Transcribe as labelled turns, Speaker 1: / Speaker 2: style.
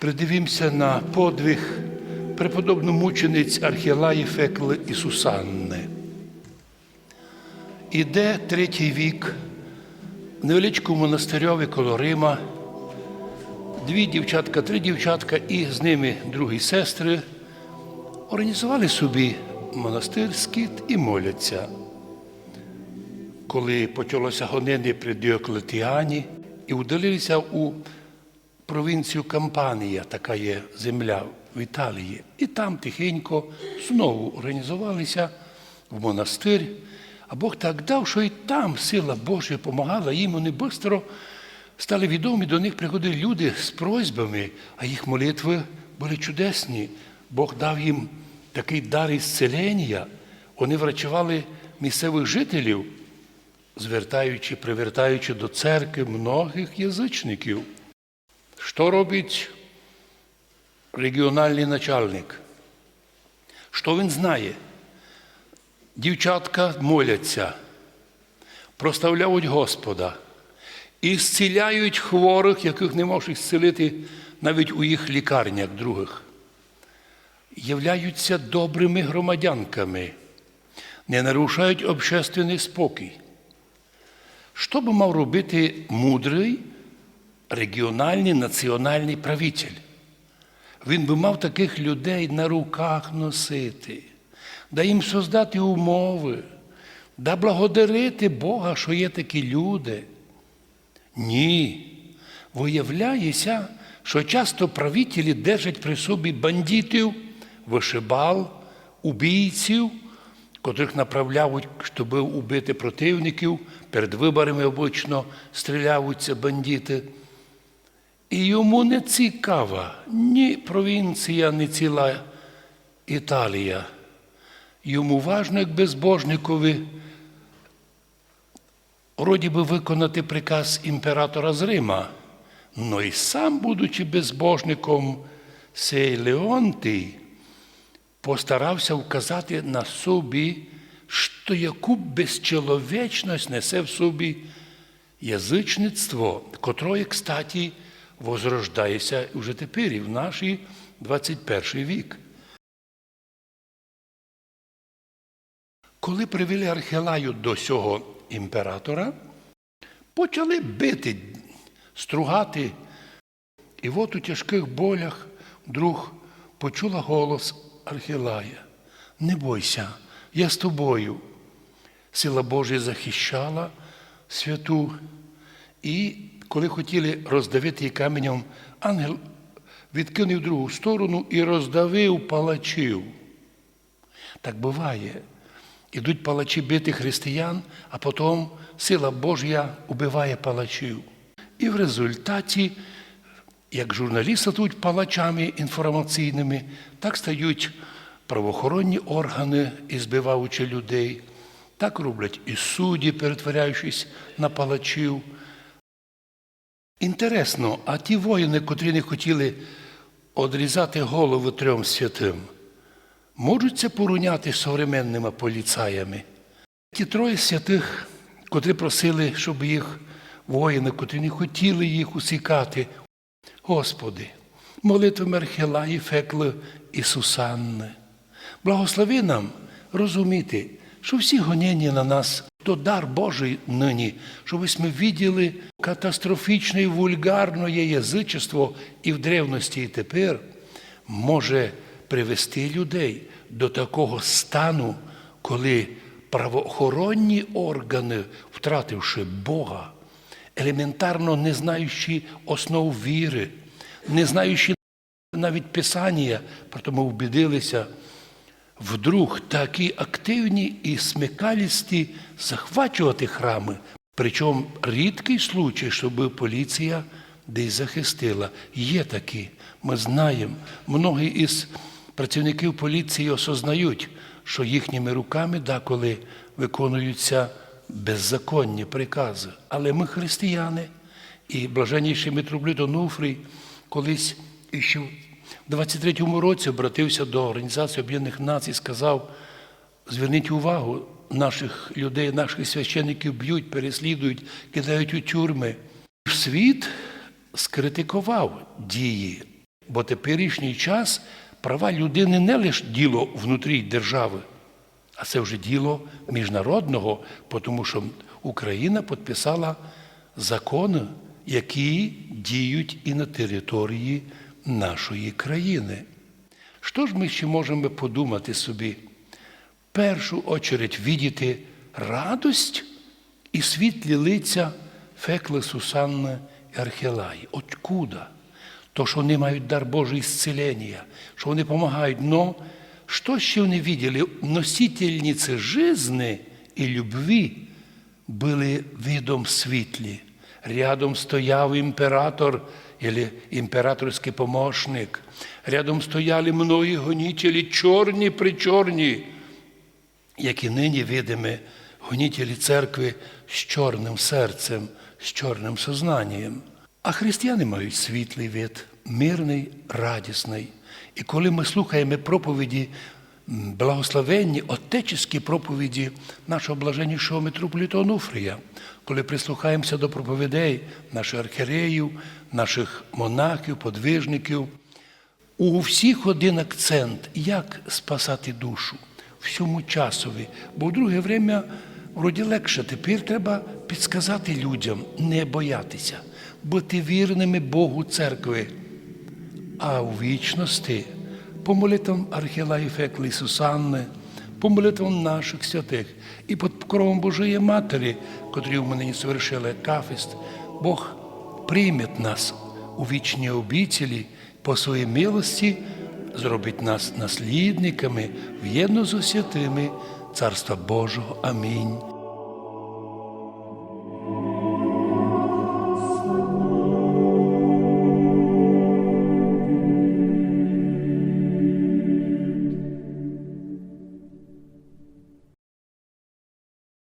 Speaker 1: Придивімося на подвиг преподобномучениць Архілаї Фекли і Сусанни. Іде третій вік, в невеличкому монастирьові коло Рима, дві дівчатка, три дівчатка і з ними другі сестри організували собі монастир скіт і моляться. Коли почалося гонини при Діоклетіані і удалилися у провінцію Кампанія, така є земля в Італії. І там тихенько знову організувалися в монастир. А Бог так дав, що і там сила Божа допомагала їм, вони швидко стали відомі, до них приходили люди з просьбами, а їх молитви були чудесні. Бог дав їм такий дар ісцелення. Вони врачували місцевих жителів, звертаючи, привертаючи до церкви многих язичників. Що робить регіональний начальник? Що він знає? Дівчатка моляться, проставляють Господа і зціляють хворих, яких не можуть зцілити навіть у їх лікарнях других. Являються добрими громадянками, не нарушають общественний спокій. Що би мав робити мудрий регіональний національний правитель? Він би мав таких людей на руках носити, да їм создати умови, да благодарити Бога, що є такі люди. Ні. Виявляється, що часто правителі держать при собі бандитів, вишибал, убійців, котрих направляють, щоб убити противників. Перед виборами обично стріляються бандити. І йому не цікава ні провінція, ні ціла Італія. Йому важно, як безбожникові, вроді би виконати приказ імператора з Рима. Но і сам, будучи безбожником, сей Леонтій постарався вказати на собі, що яку безчеловечність несе в собі язичництво, котрої, кстати, возрождається вже тепер і в наш 21 вік. Коли привели Архелаю до цього імператора, почали бити, стругати. І от у тяжких болях друг почула голос Архилая. Не бойся, я з тобою. Сила Божа захищала святу. І коли хотіли роздавити її каменем, ангел відкинув другу сторону і роздавив палачів. Так буває. Ідуть палачі бити християн, а потім сила Божя убиває палачів. І в результаті, як журналісти стають палачами інформаційними, так стають правоохоронні органи, збиваючи людей. Так роблять і судді, перетворяючись на палачів. Інтересно, а ті воїни, котрі не хотіли одрізати голову трьом святим, можуть це поруняти современними поліцаями? Ті троє святих, котрі просили, щоб їх воїни, котрі не хотіли їх усікати. Господи, молитвами Архилаї, Фекли і Сусанни. Благослови нам розуміти, що всі гоніння на нас то дар Божий ось ми виділи катастрофічне і вульгарне язичество і в древності, і тепер може привести людей до такого стану, коли правоохоронні органи, втративши Бога, елементарно не знаючи основ віри, не знаючи навіть Писання, тому вбідилися, вдруг такі активні і смикалісті захвачувати храми. Причому рідкий случай, щоб поліція десь захистила. Є такі. Ми знаємо, многі із працівників поліції осознають, що їхніми руками деколи виконуються беззаконні прикази. Але ми християни, і блаженніший митрополит Онуфрій колись іще 23-му році обратився до Організації Об'єднаних Націй і сказав: зверніть увагу, наших людей, наших священників б'ють, переслідують, кидають у тюрми. Світ скритикував дії Бо теперішній час права людини не лише діло внутрі держави, а це вже діло міжнародного, тому що Україна підписала закони, які діють і на території нашої країни. Що ж ми ще можемо подумати собі? Першу очередь видіти радость і світлі лиця Фекли, Сусанни і Архелаї. Откуда? То, що вони мають дар Божий исцеления, що вони допомагають. Но що ще вони видели? Носительниці жизни і любви були видом світлі. Рядом стояв імператор или імператорський помощник. Рядом стояли многі гонителі, чорні причорні, які нині видимо гонителі церкви з чорним серцем, з чорним сознанням. А християни мають світлий вид, мирний, радісний. І коли ми слухаємо проповіді, благословенні, отечеські проповіді нашого блаженнішого митрополіта Онуфрія, коли прислухаємося до проповідей наших архіреїв, наших монахів, подвижників, у всіх один акцент, як спасати душу всьому часові. Бо в друге время вроді легше. Тепер треба підсказати людям, не боятися, бути вірними Богу церкви. А у вічності по молитвам Архілаї Фекли Сусанни, по молитвам наших святих і під покровом Божої Матері, котрі в мене совершили кафест, Бог прийме нас у вічні обіцілі по своїй милості, зробить нас наслідниками в'єдно з святими Царства Божого. Амінь.